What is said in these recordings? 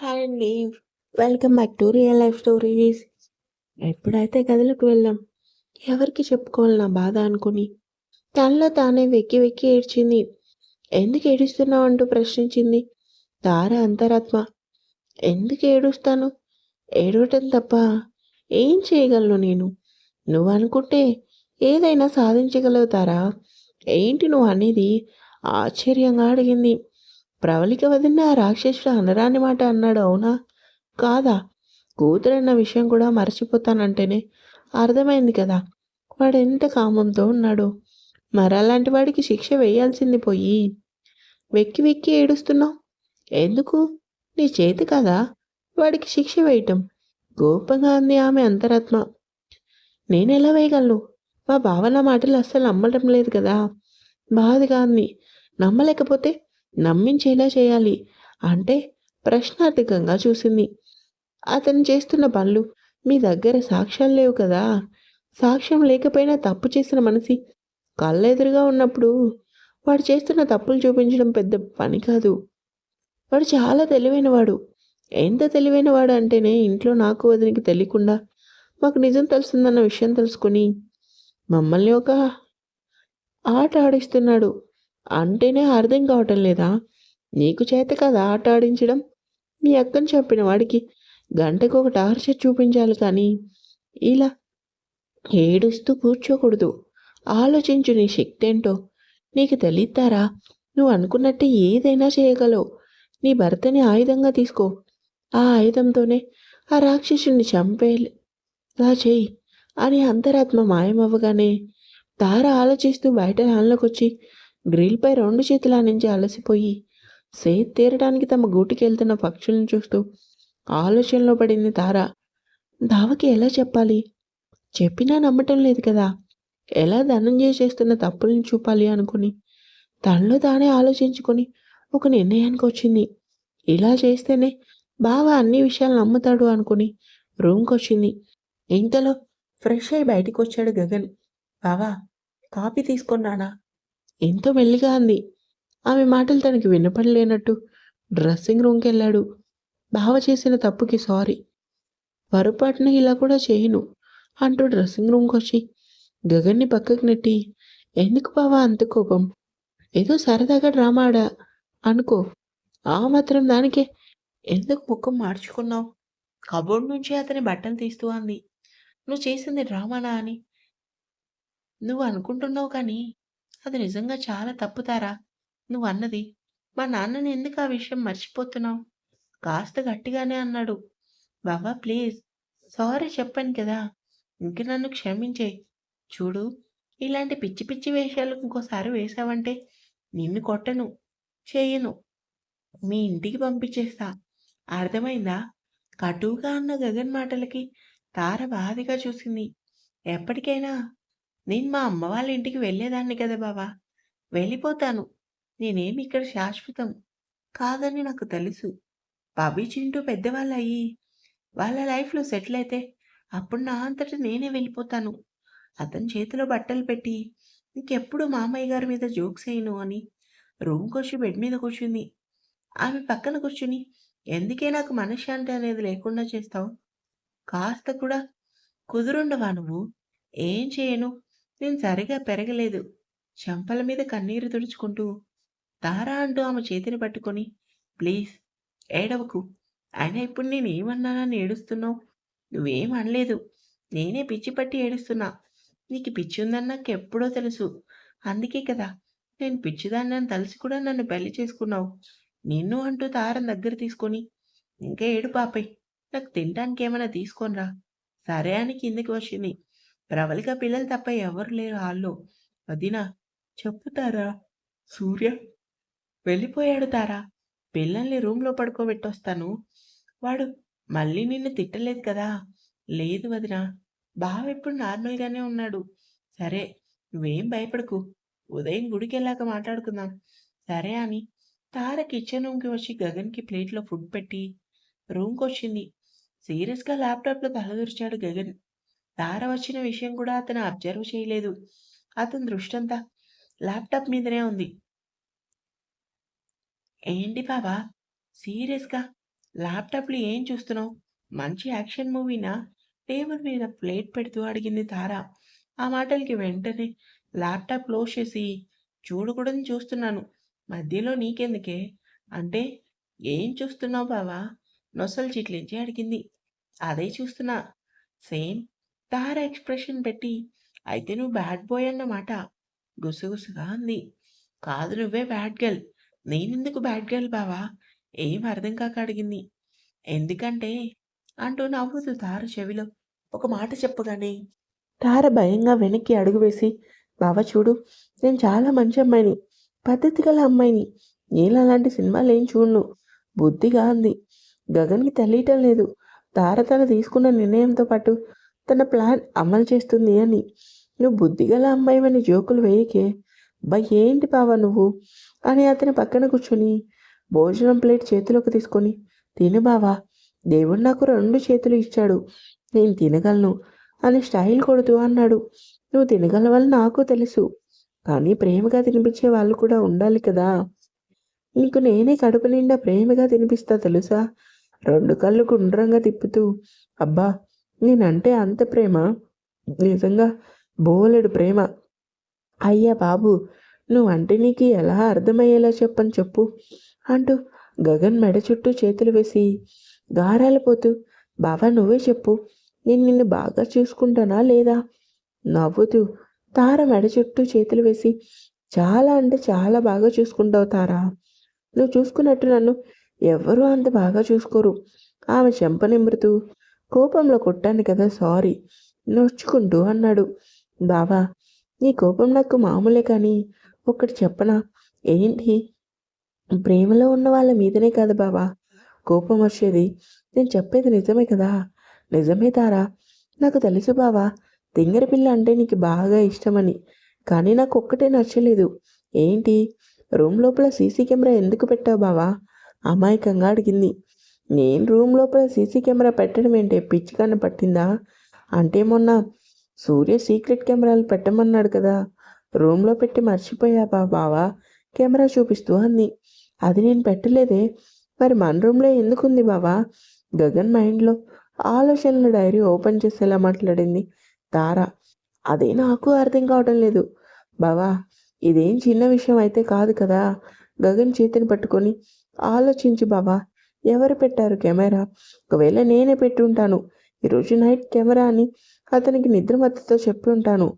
Hi అండి. Welcome back to real life stories. ఎప్పుడైతే గదిలోకి వెళ్ళాం, ఎవరికి చెప్పుకోవాలి నా బాధ అనుకుని, తనలో తానే వెక్కి వెక్కి ఏడ్చింది. ఎందుకు ఏడుస్తున్నావు అంటూ ప్రశ్నించింది. తార అంతరాత్మ. ఎందుకు ఏడుస్తాను? ఏడవటం తప్ప ఏం చేయగలను నేను? నువ్వు అనుకుంటే ఏదైనా సాధించగలుగుతారా ఏంటి నువ్వు అనేది? ఆశ్చర్యంగా అడిగింది. ప్రవళిక వదిన ఆ రాక్షసుడు అనరాని మాట అన్నాడు అవునా? కాదా? కూతురన్న విషయం కూడా మర్చిపోతానంటేనే అర్థమైంది కదా! వాడెంత కామంతో ఉన్నాడు మరలాంటి వాడికి శిక్ష వేయాల్సింది పోయి, వెక్కి వెక్కి ఏడుస్తున్నావు. ఎందుకు? నీ చేతి కదా వాడికి శిక్ష వేయటం. కోపంగా అంది ఆమె అంతరాత్మ. నేనెలా వేయగలను? మా భావన మాటలు అస్సలు నమ్మటం లేదు కదా! బాధగా అంది. నమ్మలేకపోతే నమ్మించేలా చేయాలి. అంటే ప్రశ్నార్థకంగా చూసింది. అతను చేస్తున్న పనులు మీ దగ్గర సాక్ష్యాలు లేవు కదా! సాక్ష్యం లేకపోయినా తప్పు చేసిన మనిషి కళ్ళెదురుగా ఉన్నప్పుడు వాడు చేస్తున్న తప్పులు చూపించడం పెద్ద పని కాదు. వాడు చాలా తెలివైనవాడు. ఎంత తెలివైనవాడు అంటేనే ఇంట్లో నాకు అతనికి తెలియకుండా మాకు నిజం తెలిసిందన్న విషయం తెలుసుకొని మమ్మల్ని ఒక ఆట ఆడిస్తున్నాడు. అంటేనే అర్థం కావటం లేదా? నీకు చేత కదా ఆట ఆడించడం? మీ అక్కని చంపిన వాడికి గంటకు ఒక టార్చర్ చూపించాలి కానీ ఇలా ఏడుస్తూ కూర్చోకూడదు. ఆలోచించు నీ శక్తి ఏంటో నీకు తెలియతారా నువ్వు అనుకున్నట్టే ఏదైనా చేయగలవు. నీ భర్తని ఆయుధంగా తీసుకో. ఆ ఆయుధంతోనే ఆ రాక్షసుడిని చంపేలా చెయ్యి అని అంతరాత్మ మాయమవ్వగానే తార ఆలోచిస్తూ బయట హాల్లోకొచ్చి గ్రిల్పై రెండు చేతుల నుంచి అలసిపోయి సేద్ తీరడానికి తమ గూటికెళ్తున్న పక్షులను చూస్తూ ఆలోచనలో పడింది తార. దావకి ఎలా చెప్పాలి? చెప్పినా నమ్మటం లేదు కదా! ఎలా ధనంజయ చేస్తున్న తప్పులను చూపాలి అనుకుని తనలో తానే ఆలోచించుకొని ఒక నిర్ణయానికి వచ్చింది. ఇలా చేస్తేనే బావ అన్ని విషయాలు నమ్ముతాడు అనుకుని రూమ్‌కొచ్చింది. ఇంతలో ఫ్రెష్ అయి బయటికొచ్చాడు గగన్. బావా! కాఫీ తీసుకున్నానా ఎంతో మెల్లిగా అంది. ఆమె మాటలు తనకి వినపడలేనట్టు డ్రెస్సింగ్ రూమ్కి వెళ్ళాడు బావ చేసిన తప్పుకి సారీ. పొరపాటున ఇలా కూడా చేయను అంటూ డ్రెస్సింగ్ రూమ్కి వచ్చి గగన్‌ని పక్కకు నెట్టి ఎందుకు బావా అంత కోపం? ఏదో సరదాగా డ్రామాడా అనుకో. ఆ మాత్రం దానికే ఎందుకు ముఖం మార్చుకున్నావు? కబోర్డ్ నుంచి అతని బట్టలు తీస్తూ అంది. నువ్వు చేసింది డ్రామానా అని నువ్వు అనుకుంటున్నావు కానీ అది నిజంగా చాలా తప్పుతారా నువ్వు అన్నది. మా నాన్నని ఎందుకు ఆ విషయం మర్చిపోతున్నావు? కాస్త గట్టిగానే అన్నాడు. బావా ప్లీజ్ సారీ చెప్పాను కదా! ఇంక నన్ను క్షమించే చూడు ఇలాంటి పిచ్చి పిచ్చి వేషాలు ఇంకోసారి వేశావంటే నిన్ను కొట్టను. చేయను మీ ఇంటికి పంపించేస్తా. అర్థమైందా? కటువుగా అన్న గగన్ మాటలకి తార బాధగా చూసింది. ఎప్పటికైనా నేను మా అమ్మ వాళ్ళ ఇంటికి వెళ్ళేదాన్ని కదా బావా! వెళ్ళిపోతాను. నేనేమి ఇక్కడ శాశ్వతం కాదని నాకు తెలుసు. బాబీ చింటూ పెద్దవాళ్ళు అయ్యి వాళ్ళ లైఫ్‌లో సెటిల్ అయితే అప్పుడు నా అంతట నేనే వెళ్ళిపోతాను. అతని చేతిలో బట్టలు పెట్టి ఇంకెప్పుడు మామయ్య గారి మీద జోక్స్ అయ్యను అని రూమ్‌కొచ్చి బెడ్ మీద కూర్చుంది. ఆమె పక్కన కూర్చుని ఎందుకే నాకు మనశ్శాంతి అనేది లేకుండా చేస్తావు? కాస్త కూడా కుదురుండవా నువ్వు? ఏం చేయను. నేను సరిగా పెరగలేదు. చెంపల మీద కన్నీరు తుడుచుకుంటూ తారా అంటూ ఆమె చేతిని పట్టుకొని ప్లీజ్ ఏడవకు. అయినా ఇప్పుడు నేను ఏమన్నానని ఏడుస్తున్నావు? నువ్వేం అనలేదు. నేనే పిచ్చి పట్టి ఏడుస్తున్నా. నీకు పిచ్చి ఉందని నాకెప్పుడో తెలుసు. అందుకే కదా నేను పిచ్చిదాన్నని తలిసి కూడా నన్ను పెళ్ళి చేసుకున్నావు. నిన్ను అంటూ తారం దగ్గర తీసుకొని ఇంకా ఏడు పాపై నాకు తినడానికి ఏమైనా తీసుకోనరా సరే అని కిందకి వచ్చింది. ప్రవళిక పిల్లలు తప్ప ఎవరు లేరు హాల్‌లో. వదినా చెప్పుతారా సూర్య వెళ్ళిపోయాడు తారా. పిల్లల్ని రూమ్‌లో పడుకోబెట్టొస్తాను. వాడు మళ్ళీ నిన్ను తిట్టలేదు కదా! లేదు వదినా. బావ ఎప్పుడు నార్మల్‌గానే ఉన్నాడు. సరే నువ్వేం భయపడకు. ఉదయం గుడికెళ్ళాక మాట్లాడుకుందాం. సరే అని తార కిచెన్ రూమ్‌కి వచ్చి గగన్‌కి ప్లేట్‌లో ఫుడ్ పెట్టి రూమ్కి వచ్చింది సీరియస్‌గా ల్యాప్‌టాప్‌లో తలదూర్చాడు గగన్. తార వచ్చిన విషయం కూడా అతను అబ్జర్వ్ చేయలేదు. అతని దృష్టంతా ల్యాప్‌టాప్ మీదనే ఉంది. ఏంటి బాబా? సీరియస్‌గా? ల్యాప్టాప్లో ఏం చూస్తున్నావు? మంచి యాక్షన్ మూవీనా? టేబుల్ మీద ప్లేట్ పెడుతూ అడిగింది తార. ఆ మాటలకి వెంటనే ల్యాప్టాప్ క్లోజ్ చేసి చూడకూడదని చూస్తున్నాను. మధ్యలో నీకెందుకే? అంటే ఏం చూస్తున్నావు బావా? నొసలు చిట్లించి అడిగింది. అదే చూస్తున్నా. సేమ్ తార ఎక్స్ప్రెషన్ పెట్టి అయితే నువ్వు బ్యాడ్ బాయ్ అన్నమాట. గుసగుసగా అంది. కాదు నువ్వే బ్యాడ్ గర్ల్. నేనెందుకు బ్యాడ్ గర్ల్ బావా? ఏం అర్థం కాక అడిగింది. ఎందుకంటే అంటూ నవ్వుతూ తార చెవిలో ఒక మాట చెప్పగానే. తార భయంగా వెనక్కి అడుగు వేసి బావ చూడు నేను చాలా మంచి అమ్మాయిని. పద్ధతి గల అమ్మాయిని. నేను అలాంటి సినిమాలు ఏం చూడను. బుద్ధిగా అంది. గగన్కి తెలియటం లేదు. తార తన తీసుకున్న నిర్ణయంతో పాటు తన ప్లాన్ అమలు చేస్తుంది అని. నువ్వు బుద్ధిగల అమ్మాయివని జోకులు వేయకే. బై ఏంటి బావా నువ్వు? అని అతని పక్కన కూర్చొని భోజనం ప్లేట్ చేతిలోకి తీసుకొని తిను బావా దేవుడు నాకు రెండు చేతులు ఇచ్చాడు నేను తినగలను అని స్టైల్ కొడుతూ అన్నాడు. నువ్వు తినగలవని నాకు తెలుసు కానీ ప్రేమగా తినిపించే వాళ్ళు కూడా ఉండాలి కదా. నీకు నేనే కడుపు నిండా ప్రేమగా తినిపిస్తా తెలుసా? రెండు కళ్ళు గుండ్రంగా తిప్పుతూ అబ్బా నేనంటే అంత ప్రేమ. నిజంగా బోలెడు ప్రేమ. అయ్యా బాబు నువ్వంటే నీకు ఎలా అర్థమయ్యేలా చెప్పని చెప్పు అంటూ గగన్ మెడ చుట్టూ చేతులు వేసి గారాలిపోతూ బావా నువ్వే చెప్పు నేను నిన్ను బాగా చూసుకుంటానా లేదా? నవ్వుతూ తార మెడ చుట్టూ చేతులు వేసి చాలా అంటే చాలా బాగా చూసుకుంటావు తారా. నువ్వు చూసుకున్నట్టు నన్ను ఎవ్వరూ అంత బాగా చూసుకోరు. ఆమె చెంప నిమురుతూ కోపంలో కొట్టాను కదా సారీ. నొచ్చుకుంటూ అన్నాడు. బావా నీ కోపం నాకు మామూలే కానీ ఒకటి చెప్పనా? ఏంటి? ప్రేమలో ఉన్న వాళ్ళ మీదనే కదా బావా. కోపం వచ్చేది నేను చెప్పేది నిజమే కదా? నిజమే తారా. నాకు తెలుసు బావా తింగర పిల్ల అంటే నీకు బాగా ఇష్టమని కానీ నాకు ఒక్కటే నచ్చలేదు. ఏంటి? రూమ్ లోపల సీసీ కెమెరా ఎందుకు పెట్టావు బావా? అమాయకంగా అడిగింది. నేను రూమ్ లోపల సీసీ కెమెరా పెట్టడం ఏంటి? పిచ్చికన్న పట్టిందా? అంటే మొన్న సూర్య సీక్రెట్ కెమెరాలు పెట్టమన్నాడు కదా. రూమ్లో పెట్టి మర్చిపోయావా బావా? కెమెరా చూపిస్తూ అంది. అది నేను పెట్టలేదే. మరి మన రూమ్లో ఎందుకుంది బావా? గగన్ మైండ్లో ఆలోచనల డైరీ ఓపెన్ చేసేలా మాట్లాడింది తారా. అదే నాకు అర్థం కావడం లేదు. బావా ఇదేం చిన్న విషయం అయితే కాదు కదా. గగన్ చేతిని పట్టుకొని ఆలోచించు బావా. ఎవరు పెట్టారు కెమెరా? ఒకవేళ నేనే పెట్టి ఉంటాను ఈరోజు నైట్ కెమెరా అని అతనికి నిద్రమత్తుతో చెప్పి ఉంటాను.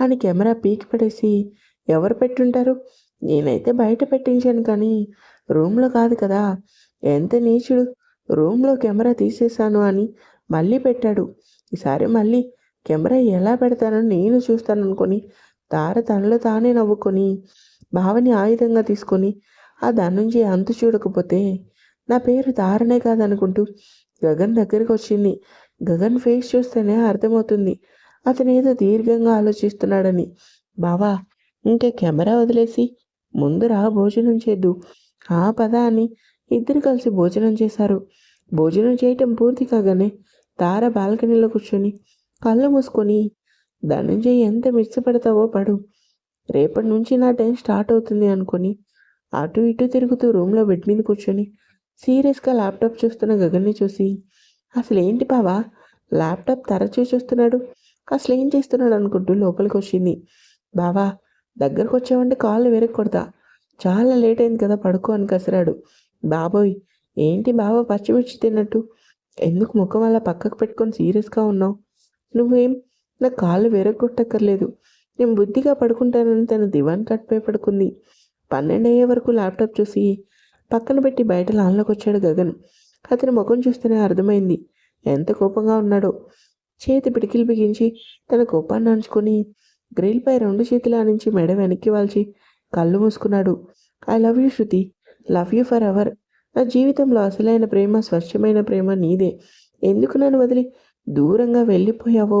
అని కెమెరా పీకి పడేసి ఎవరు పెట్టుంటారు? నేనైతే బయట పెట్టించాను కానీ రూమ్లో కాదు కదా. ఎంత నీచుడు. రూమ్లో కెమెరా తీసేశాను అని మళ్ళీ పెట్టాడు. ఈసారి మళ్ళీ కెమెరా ఎలా పెడతానో నేను చూస్తాను అనుకొని తార తనలో తానే నవ్వుకొని భావని ఆయుధంగా తీసుకొని ఆ దాని నుంచి అంతు చూడకపోతే నా పేరు తారనే కాదనుకుంటూ గగన్ దగ్గరికి వచ్చింది. గగన్ ఫేస్ చూస్తేనే అర్థమవుతుంది. అతను ఏదో దీర్ఘంగా ఆలోచిస్తున్నాడని. బావా ఇంకా కెమెరా వదిలేసి ముందు రా భోజనం చేద్దు. ఆ పద అని ఇద్దరు కలిసి భోజనం చేశారు. భోజనం చేయటం పూర్తి కాగానే తార బాల్కనీలో కూర్చొని కళ్ళు మూసుకొని ధనంజయ్ ఎంత మిక్స్ పడు. రేపటి నుంచి నా టైం స్టార్ట్ అవుతుంది అనుకొని అటు ఇటు తిరుగుతూ రూమ్లో బెడ్ మీద కూర్చొని సీరియస్గా ల్యాప్టాప్ చూస్తున్న గగన్ని చూసి అసలు ఏంటి బావా? ల్యాప్టాప్ తరచూ చూస్తున్నాడు అసలు ఏం చేస్తున్నాడు? అనుకుంటూ లోపలికి వచ్చింది బావా దగ్గరకు వచ్చావంటే కాళ్ళు వెనక్కి కొడతా చాలా లేట్ అయింది కదా పడుకో అని కసిరాడు. బాబోయ్ ఏంటి బావా పచ్చిమిర్చి తిన్నట్టు? ఎందుకు ముఖం అలా పక్కకు పెట్టుకొని సీరియస్గా ఉన్నావు? నువ్వేం? నా కాళ్ళు వెరగొట్టక్కర్లేదు. నేను బుద్ధిగా పడుకుంటానని తన దివాన్ కట్పై పడుకుంది. పన్నెండు అయ్యే వరకు ల్యాప్టాప్ చూసి పక్కన పెట్టి బయట లాన్లోకి వచ్చాడు గగన్. అతని ముఖం చూస్తేనే అర్థమైంది. ఎంత కోపంగా ఉన్నాడో. చేతి పిడికిలు బిగించి తన కోపాన్ని అంచుకొని గ్రిల్పై రెండు చేతులు ఆనించి మెడ వెనక్కి వాల్చి కళ్ళు మూసుకున్నాడు. I love you Shruti. Love you forever. నా జీవితంలో అసలైన ప్రేమ స్వచ్ఛమైన ప్రేమ నీదే. ఎందుకు నన్ను వదిలి దూరంగా వెళ్ళిపోయావో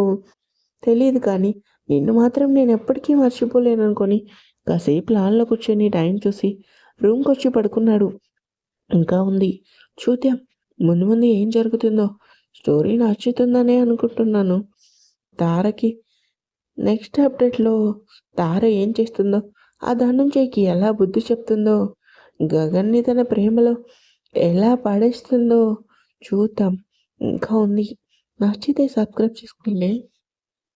తెలియదు కానీ నిన్ను మాత్రం నేను ఎప్పటికీ మర్చిపోలేను అనుకొని కాసేపు లాన్లో కూర్చొని టైం చూసి రూమ్కి వచ్చి పడుకున్నాడు. ఇంకా ఉంది. చూద్దాం. ముందు ముందు ఏం జరుగుతుందో. స్టోరీ నచ్చుతుందనే అనుకుంటున్నాను. తారకి నెక్స్ట్ అప్డేట్లో తార ఏం చేస్తుందో ఆ ధనుంజయ్కి ఎలా బుద్ధి చెప్తుందో గగన్ని తన ప్రేమలో ఎలా పడేస్తుందో చూద్దాం. ఇంకా ఉంది. నచ్చితే సబ్స్క్రైబ్ చేసుకోండి.